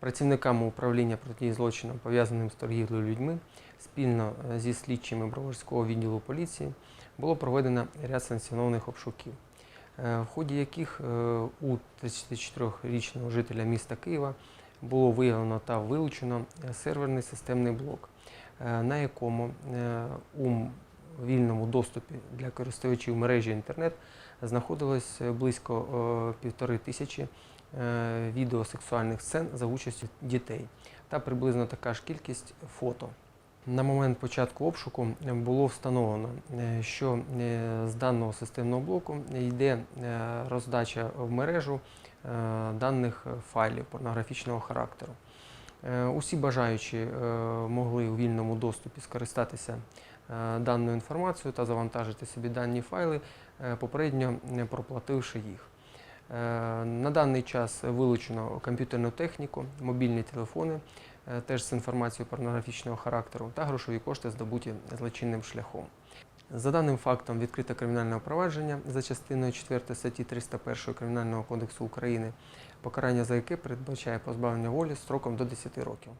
Працівниками управління протидії злочинам, пов'язаним з торгівлею людьми, спільно е, зі слідчими Броварського відділу поліції було проведено ряд санкціонованих обшуків, е, в ході яких е, у 34-річного жителя міста Києва було виявлено та вилучено серверний системний блок, на якому у вільному доступі для користувачів мережі інтернет знаходилось е, близько е, півтори тисячі е, відео сексуальних сцен за участю дітей та приблизно така ж кількість фото. На момент початку обшуку було встановлено, що з даного системного блоку йде роздача в мережу даних файлів порнографічного характеру. Е, Усі бажаючі е, могли у вільному доступі скористатися е, даною інформацією та завантажити собі дані файли, попередньо не проплативши їх. На даний час вилучено комп'ютерну техніку, мобільні телефони, теж з інформацією порнографічного характеру, та грошові кошти здобуті злочинним шляхом. За даним фактом відкрите кримінальне провадження за частиною 4 статті 301 Кримінального кодексу України, покарання за яке передбачає позбавлення волі строком до 10 років.